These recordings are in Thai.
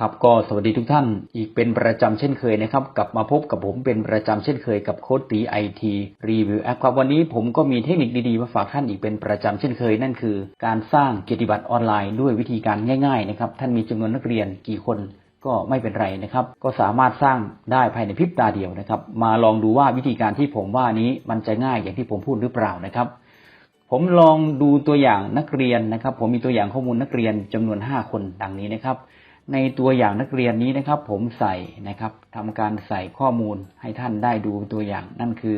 ครับก็สวัสดีทุกท่านอีกเป็นประจำเช่นเคยนะครับ กลับมาพบกับผมเป็นประจำเช่นเคยกับโค้ดตีไอทีรีวิวแอปครับวันนี้ผมก็มีเทคนิคดีๆมาฝากท่านอีกเป็นประจำเช่นเคย นั่นคือ การสร้างเกียรติบัตรออนไลน์ด้วยวิธีการง่ายๆนะครับท่านมีจำนวนนักเรียนกี่คนก็ไม่เป็นไรนะครับ ก็สามารถสร้างได้ภายในพริบตาเดียวนะครับ มาลองดูว่าวิธีการที่ผมว่านี้มันจะง่ายอย่างที่ผมพูดหรือเปล่านะครับผมลองดูตัวอย่างนักเรียนนะครับ ผมมีตัวอย่างข้อมูลนักเรียนจำนวน 5 คนดังนี้นะครับ ในตัวอย่างนักเรียนนี้นะครับ ผมใส่นะครับทำการใส่ข้อมูลให้ท่านได้ดูตัวอย่าง นั่นคือ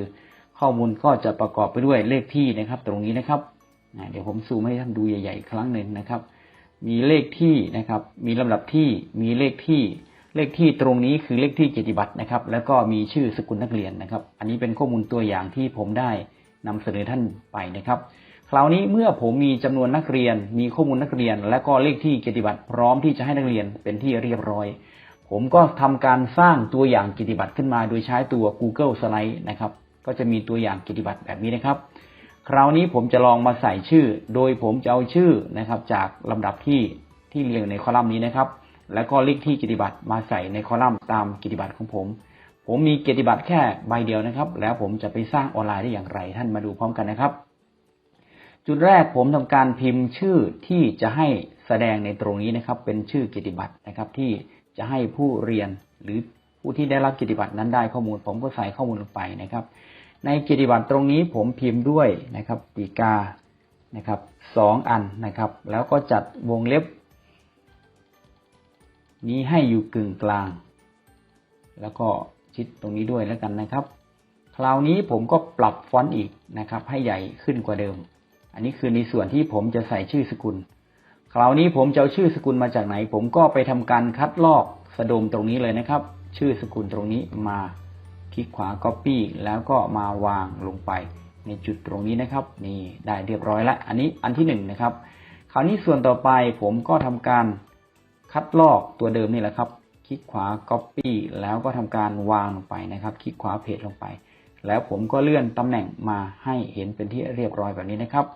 ข้อมูลก็จะประกอบไปด้วยเลขที่นะครับ ตรงนี้นะครับเดี๋ยวผมซูมให้ท่านดูใหญ่ๆ ครั้งหนึ่งนะครับ มีเลขที่นะครับ มีลำดับที่มีเลขที่เลขที่ตรงนี้คือเลขที่เกียรติบัตรนะครับ แล้วก็มีชื่อสกุลนักเรียนนะครับ อันนี้เป็นข้อมูลตัวอย่างที่ผมได้นำเสนอท่านไปนะครับ คราวนี้เมื่อผมมีจำนวนนักเรียน มีข้อมูลนักเรียน และก็เลขที่เกียรติบัตรพร้อมที่จะให้นักเรียนเป็นที่เรียบร้อย ผมก็ทำการสร้างตัวอย่างเกียรติบัตรขึ้นมา โดยใช้ตัว Google Slide นะครับ ก็จะมีตัวอย่างเกียรติบัตรแบบนี้นะครับ คราวนี้ผมจะลองมาใส่ชื่อ โดยผมจะเอาชื่อนะครับจากลำดับที่ที่เรียงในคอลัมน์นี้นะครับ แล้วก็เลขที่เกียรติบัตรมาใส่ในคอลัมน์ตามเกียรติบัตรของผม ผมมีเกียรติบัตรแค่ใบเดียวนะครับ แล้วผมจะไปสร้างออนไลน์ได้อย่างไร ท่านมาดูพร้อมกันนะครับ จุดแรกผมทำการพิมพ์ชื่อที่จะให้แสดงในตรงนี้นะครับ เป็นชื่อกียรติบัตรนะครับที่จะให้ผู้เรียนหรือผู้ที่ได้รับกียรติบัตรนั้นได้ข้อมูล ผมก็ใส่ข้อมูลลงไปนะครับ ในกียรติบัตรตรงนี้ผมพิมพ์ด้วยนะครับปีกานะครับสองอันนะครับ แล้วก็จัดวงเล็บ นี้ให้อยู่กึ่งกลาง แล้วก็ชิดตรงนี้ด้วยแล้วกันนะครับ คราวนี้ผมก็ปรับฟอนต์อีกนะครับ ให้ใหญ่ขึ้นกว่าเดิม อันนี้คือในส่วนที่ผมจะใส่ชื่อสกุล คราวนี้ผมจะเอาชื่อสกุลมาจากไหน ผมก็ไปทำการคัดลอกสะดมตรงนี้เลยนะครับ ชื่อสกุลตรงนี้มาคลิกขวา Copy แล้วก็มาวางลงไปในจุดตรงนี้นะครับ นี่ได้เรียบร้อยแล้ว อันนี้อันที่หนึ่งนะครับ คราวนี้ส่วนต่อไปผมก็ทำการคัดลอกตัวเดิมนี่แหละครับ คลิกขวา Copy แล้วก็ทำการวางลงไปนะครับ คลิกขวาเพจลงไป แล้วผมก็เลื่อนตำแหน่งมาให้เห็นเป็นที่เรียบร้อยแบบนี้นะครับ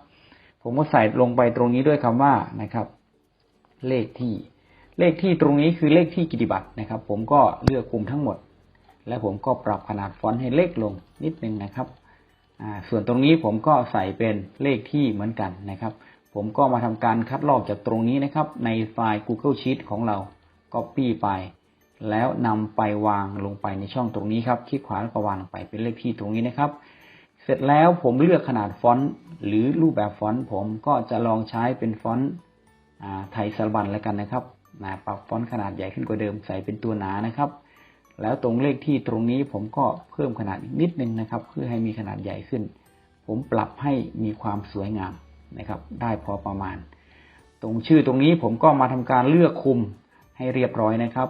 ผมก็ใส่ลงไปตรงนี้ด้วยคำว่านะครับ เลขที่ เลขที่ตรงนี้คือเลขที่กิติบัตรนะครับ ผมก็เลือกคุมทั้งหมด และผมก็ปรับขนาดฟอนต์ให้เล็กลงนิดนึงนะครับส่วนตรงนี้ผมก็ใส่เป็นเลขที่เหมือนกันนะครับ ผมก็มาทำการคัดลอกจากตรงนี้นะครับ ในไฟล์ Google Sheet ของเรา Copy ไป แล้วนำไปวางลงไปในช่องตรงนี้ครับ คลิกขวาแล้วก็วางลงไปเป็นเลขที่ตรงนี้นะครับ เสร็จแล้วผมเลือกขนาดฟอนต์หรือรูปแบบฟอนต์ผมก็จะลองใช้เป็นฟอนต์ไทยสารบันแล้วกันนะครับนะปรับฟอนต์ขนาดใหญ่ขึ้นกว่าเดิมใส่เป็นตัวหนานะครับ แล้วตรงเลขที่ตรงนี้ผมก็เพิ่มขนาดอีกนิดนึงนะครับ เพื่อให้มีขนาดใหญ่ขึ้น ผมปรับให้มีความสวยงามนะครับ ได้พอประมาณ ตรงชื่อตรงนี้ผมก็มาทำการเลือกคุมให้เรียบร้อยนะครับ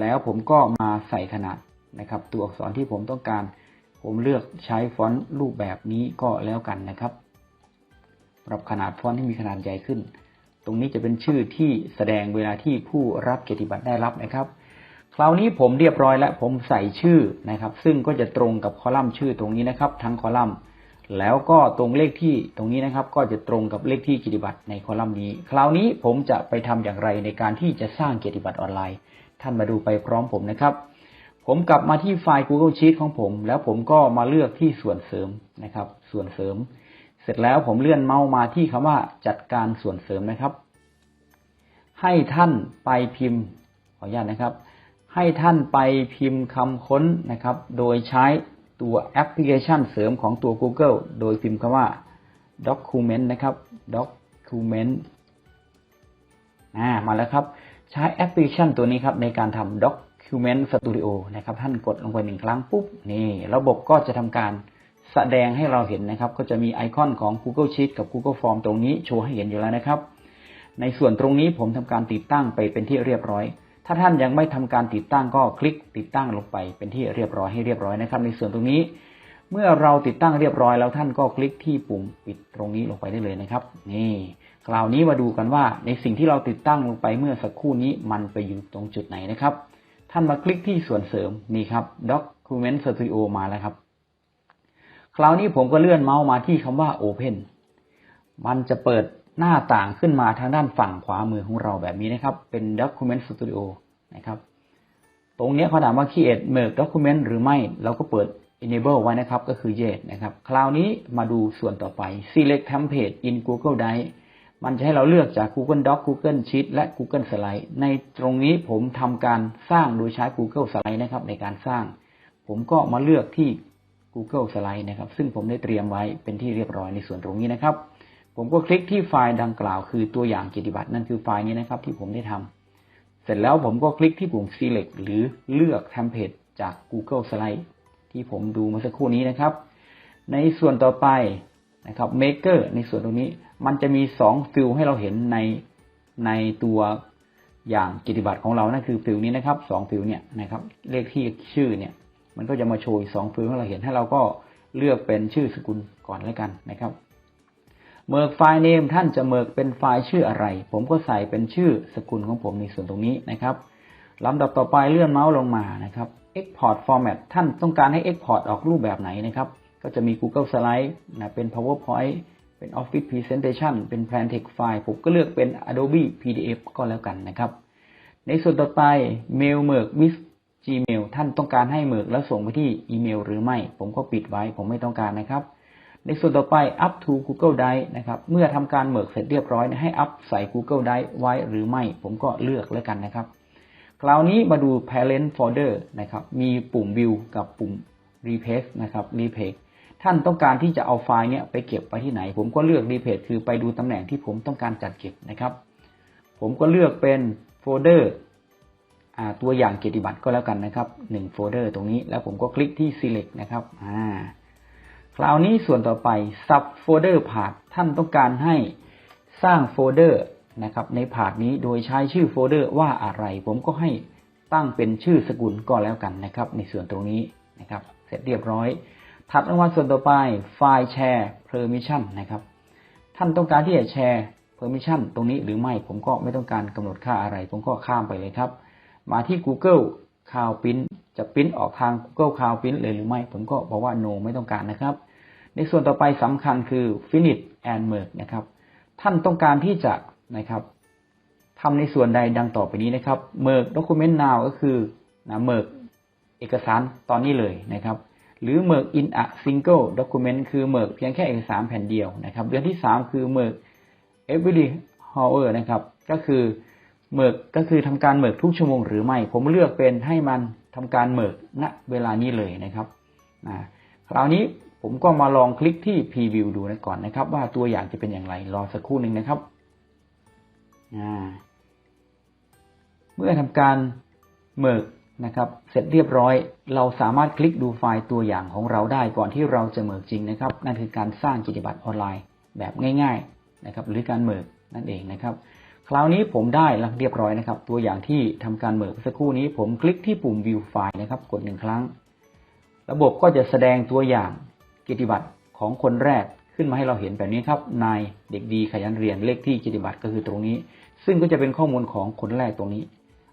แล้วผมก็มาใส่ขนาดนะครับ ตัวอักษรที่ผมต้องการ ผมเลือกใช้ฟอนต์รูปแบบนี้ก็แล้วกันนะครับปรับขนาดฟอนต์ให้มีขนาดใหญ่ขึ้น ตรงนี้จะเป็นชื่อที่แสดงเวลาที่ผู้รับเกียรติบัตรได้รับนะครับ คราวนี้ผมเรียบร้อยแล้วผมใส่ชื่อนะครับ ซึ่งก็จะตรงกับคอลัมน์ชื่อตรงนี้นะครับ ทั้งคอลัมน์ แล้วก็ตรงเลขที่ตรงนี้นะครับ ก็จะตรงกับเลขที่เกียรติบัตรในคอลัมน์นี้ คราวนี้ผมจะไปทำอย่างไรในการที่จะสร้างเกียรติบัตรออนไลน์ ท่านมาดูไปพร้อมผมนะครับ ผมกลับมาที่ไฟล์ Google Sheet ของผม แล้วผมก็มาเลือกที่ส่วนเสริมนะครับ ส่วนเสริม เสร็จแล้วผมเลื่อนเมาส์มาที่คำว่าจัดการส่วนเสริมนะครับ ให้ท่านไปพิมพ์ขออนุญาตนะครับ ให้ท่านไปพิมพ์คำค้นนะครับ โดยใช้ตัวแอปพลิเคชันเสริมของตัว Google โดยพิมพ์คำว่า document นะครับ document อ่ามาแล้วครับ ใช้แอปพลิเคชันตัวนี้ครับในการทำ doc document studio นะครับ ท่านกดลงไปหนึ่งครั้งปุ๊บนี่ระบบก็จะทำการแสดงให้เราเห็นนะครับ ก็จะมีไอคอนของ Google Sheet กับ Google Form ตรงนี้โชว์ให้เห็นอยู่แล้วนะครับ ในส่วนตรงนี้ผมทำการติดตั้งไปเป็นที่เรียบร้อย ถ้าท่านยังไม่ทำการติดตั้งก็คลิกติดตั้งลงไปเป็นที่เรียบร้อยให้เรียบร้อยนะครับ ในส่วนตรงนี้ เมื่อเราติดตั้งเรียบร้อยแล้วท่านก็คลิกที่ปุ่มปิดตรงนี้ลงไปได้เลยนะครับ นี่คราวนี้มาดูกันว่าในสิ่งที่เราติดตั้งลงไปเมื่อสักครู่นี้มันไปอยู่ตรงจุดไหนนะครับ ท่านมาคลิกที่ส่วนเสริมนี่ครับ Document Studio มาแล้วครับ คราวนี้ผมก็เลื่อนเมาส์มาที่คำว่า Open มันจะเปิดหน้าต่างขึ้นมาทางด้านฝั่งขวามือของเราแบบนี้นะครับ เป็น Document Studio นะครับ ตรงนี้เขาถามว่า create merge document หรือไม่ เราก็เปิด enable ไว้นะครับ ก็คือ yes นะครับ คราวนี้มาดูส่วนต่อไป select template in Google Drive มันจะให้เราเลือกจาก Google Doc Google Sheet และ Google Slide ในตรงนี้ผมทำการสร้างโดยใช้ Google Slide นะครับ ในการสร้าง ผมก็มาเลือกที่ Google Slide นะครับ ซึ่งผมได้เตรียมไว้เป็นที่เรียบร้อยในส่วนตรงนี้นะครับ ผมก็คลิกที่ไฟล์ดังกล่าว คือตัวอย่างกิจบัตรนั่นคือไฟล์นี้นะครับ ที่ผมได้ทำเสร็จแล้วผมก็คลิกที่ปุ่ม select หรือเลือกเทมเพลตจาก Google Slide ที่ผมดูเมื่อสักครู่นี้นะครับ ในส่วนต่อไป นะครับ Maker ในส่วนตรงนี้มันจะมี 2 ฟิลให้เราเห็นในในตัวอย่างกิจบัตรของเรานั่นคือฟิลนี้นะครับ2ฟิลเนี่ยนะครับเลขที่ชื่อเนี่ยมันก็จะมาโชว์สองฟิลให้เราเห็นให้เราก็เลือกเป็นชื่อสกุลก่อนแล้วกันนะครับเมิร์กไฟล์เนมท่านจะเมิร์กเป็นไฟล์ชื่ออะไร ผมก็ใส่เป็นชื่อสกุลของผมในส่วนตรงนี้นะครับลำดับต่อไปเลื่อนเมาส์ลงมานะครับ Export Format ท่านต้องการให้ Export ออกรูปแบบไหนนะครับ ก็จะมี Google Slide นะเป็น PowerPoint เป็น Office Presentation เป็น Plan Text File ผมก็เลือกเป็น Adobe PDF ก็แล้วกันนะครับ ในส่วนต่อไป Mail Merge with Gmail ท่านต้องการให้เมิร์กแล้วส่งไปที่อีเมลหรือไม่ ผมก็ปิดไว้ผมไม่ต้องการนะครับ ในส่วนต่อไป up to Google Drive นะครับ เมื่อทำการเมิร์กเสร็จเรียบร้อยให้ up ใส่ Google Drive ไว้หรือไม่ ผมก็เลือกแล้วกันนะครับ คราวนี้มาดู parent folder นะครับ มีปุ่ม view กับปุ่ม replace นะครับ replace ท่านต้องการที่จะเอาไฟล์เนี้ยไปเก็บไปที่ไหน ผมก็เลือก replace คือไปดูตำแหน่งที่ผมต้องการจัดเก็บนะครับ ผมก็เลือกเป็นโฟลเดอร์ตัวอย่างเกียรติบัตรก็แล้วกันนะครับหนึ่งโฟลเดอร์ตรงนี้แล้วผมก็คลิกที่ select นะครับอ่าคราวนี้ส่วนต่อไป sub folder path ท่านต้องการให้สร้างโฟลเดอร์นะครับในพาร์ทนี้โดยใช้ชื่อโฟลเดอร์ว่าอะไร ผมก็ให้ตั้งเป็นชื่อสกุลก็แล้วกันนะครับ ในส่วนตรงนี้นะครับ เสร็จเรียบร้อย ถัดมาส่วนต่อไปไฟล์แชร์ permission นะครับ ท่านต้องการที่จะแชร์ permission ตรงนี้หรือไม่ผมก็ไม่ต้องการกำหนดค่าอะไร ผมก็ข้ามไปเลยครับ มาที่ Google Cloud Print จะปริ้นออกทาง Google Cloud Print เลยหรือไม่ ผมก็บอกว่า no ไม่ต้องการนะครับ ในส่วนต่อไปสำคัญคือ finish and merge นะครับ ท่านต้องการที่จะนะครับทำในส่วนใดดังต่อไปนี้นะครับ merge document now ก็คือนะ merge เอกสารตอนนี้เลยนะครับ หรือ merge in a single document คือ merge เพียงแค่เอกสารแผ่นเดียวนะครับเรื่องที่ 3 คือ merge every hour นะครับก็คือเมิกก็คือทำการเมิกทุกชั่วโมงหรือไม่ ผมเลือกเป็นให้มันทำการเมิกณเวลานี้เลยนะครับนะคราวนี้ผมก็มาลองคลิกที่ preview ดูนะก่อนนะครับ ว่าตัวอย่างจะเป็นอย่างไรรอสักครู่หนึ่งนะครับเมื่อทำการเมิก นะครับ เสร็จเรียบร้อย เราสามารถคลิกดูไฟล์ตัวอย่างของเราได้ก่อนที่เราจะเมิกจริงนะครับ นั่นคือการสร้างกิจบัตรออนไลน์แบบง่าย ๆนะครับ หรือการเมิกนั่นเองนะครับ คราวนี้ผมได้แล้วเรียบร้อยนะครับ ตัวอย่างที่ทำการเมิกสักครู่นี้ ผมคลิกที่ปุ่ม view file นะครับ กดหนึ่งครั้ง ระบบก็จะแสดงตัวอย่างกิจบัตรของคนแรกขึ้นมาให้เราเห็นแบบนี้ครับ นายเด็กดีขยันเรียนเลขที่กิจบัตรก็คือตรงนี้ ซึ่งก็จะเป็นข้อมูลของคนแรกตรงนี้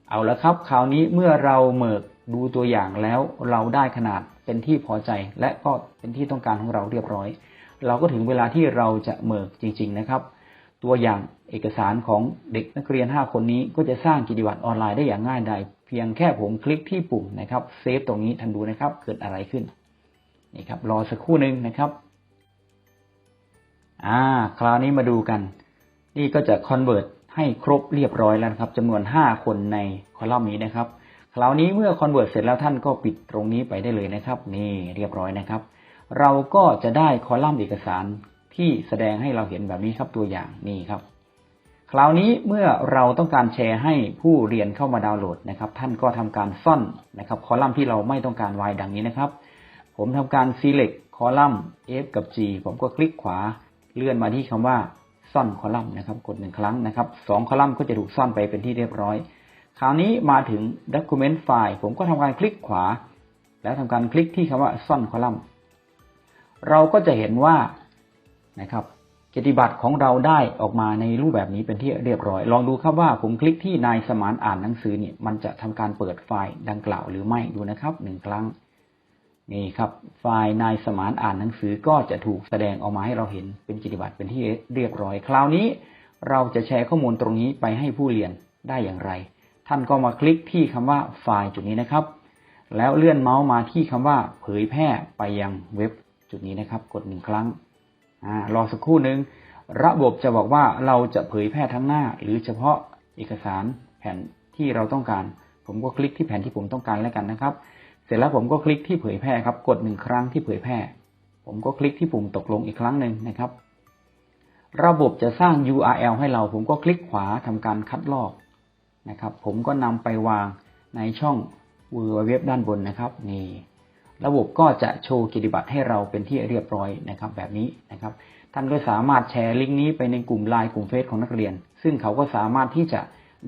เอาละครับ คราวนี้เมื่อเราเมิกดูตัวอย่างแล้วเราได้ขนาดเป็นที่พอใจ และก็เป็นที่ต้องการของเราเรียบร้อย เราก็ถึงเวลาที่เราจะเมิกจริง ๆนะครับ ตัวอย่างเอกสารของเด็กนักเรียน 5 คนนี้ก็จะสร้างกิจวัตรออนไลน์ได้อย่างง่ายดายเพียงแค่ผมคลิกที่ปุ่มนะครับเซฟตรงนี้ทันดูนะครับ เกิดอะไรขึ้นนี่ครับรอสักครู่หนึ่งนะครับอ่าคราวนี้มาดูกัน นี่ก็จะคอนเวิร์ต ให้ครบเรียบร้อยแล้วครับจำนวน 5 คนในคอลัมน์นี้นะครับคราวนี้เมื่อคอนเวิร์ตเสร็จแล้วท่านก็ปิดตรงนี้ไปได้เลยนะครับ นี่เรียบร้อยนะครับ เราก็จะได้คอลัมน์เอกสารที่แสดงให้เราเห็นแบบนี้ครับตัวอย่างนี่ครับ คราวนี้เมื่อเราต้องการแชร์ให้ผู้เรียนเข้ามาดาวน์โหลดนะครับ ท่านก็ทำการซ่อนนะครับคอลัมน์ที่เราไม่ต้องการไว้ดังนี้นะครับ ผมทำการ select คอลัมน์ F กับ G ผมก็คลิกขวาเลื่อนมาที่คำว่า ซ่อนคอลัมน์นะครับ กดหนึ่งครั้งนะครับสองคอลัมน์ก็จะถูกซ่อนไปเป็นที่เรียบร้อย คราวนี้มาถึง document file ผมก็ทำการคลิกขวา แล้วทำการคลิกที่คำว่าซ่อนคอลัมน์ เราก็จะเห็นว่านะครับกิจบัตรของเราได้ออกมาในรูปแบบนี้เป็นที่เรียบร้อย ลองดูครับว่าผมคลิกที่นายสมานอ่านหนังสือเนี่ยมันจะทำการเปิดไฟล์ดังกล่าวหรือไม่ดูนะครับหนึ่งครั้ง นี่ครับ ไฟล์นายสมานอ่านหนังสือก็จะถูกแสดงออกมาให้เราเห็นเป็นกิจบัตรเป็นที่เรียบร้อย คราวนี้เราจะแชร์ข้อมูลตรงนี้ไปให้ผู้เรียนได้อย่างไร ท่านก็มาคลิกที่คำว่าไฟล์จุดนี้นะครับ แล้วเลื่อนเมาส์มาที่คำว่าเผยแพร่ไปยังเว็บจุดนี้นะครับ กดหนึ่งครั้งอรอสักครู่หนึ่งระบบจะบอกว่าเราจะเผยแพร่ทั้งหน้า หรือเฉพาะเอกสารแผ่นที่เราต้องการ ผมก็คลิกที่แผ่นที่ผมต้องการแล้วกันนะครับ เสร็จแล้วผมก็คลิกที่เผยแพร่ครับ กดหนึ่งครั้งที่เผยแพร่ ผมก็คลิกที่ปุ่มตกลงอีกครั้งหนึ่งนะครับ ระบบจะสร้าง URL ให้เรา ผมก็คลิกขวาทำการคัดลอกนะครับ ผมก็นำไปวางในช่อง w w w ด้านบนนะครับนี่ระบบก็จะโชว์กิจบัตรให้เราเป็นที่เรียบร้อยนะครับ แบบนี้นะครับ ท่านก็สามารถแชร์ลิงก์นี้ไปในกลุ่มไลน์กลุ่มเฟซของนักเรียน ซึ่งเขาก็สามารถที่จะ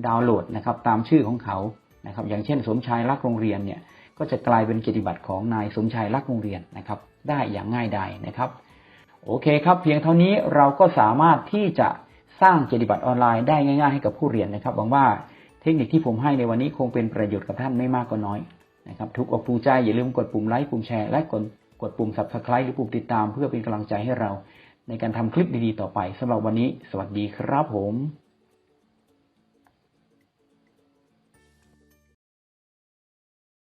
ดาวน์โหลดนะครับ ตามชื่อของเขานะครับ อย่างเช่น สมชายรักโรงเรียนเนี่ย ก็จะกลายเป็นกิจบัตรของนายสมชายรักโรงเรียนนะครับ ได้อย่างง่ายดายนะครับ โอเคครับ เพียงเท่านี้เราก็สามารถที่จะสร้างกิจบัตรออนไลน์ได้ง่าย ๆ ให้กับผู้เรียนนะครับหวังว่าเทคนิคที่ผมให้ในวันนี้คงเป็นประโยชน์กับท่านไม่มากก็น้อยนะครับทุกอกภูใจอย่าลืมกดปุ่มไลค์ปุ่มแชร์และกดกดปุ่ม subscribe หรือปุ่มติดตามเพื่อเป็นกำลังใจให้เรา ในการทำคลิปดีๆต่อไปสำหรับวันนี้ สวัสดีครับผม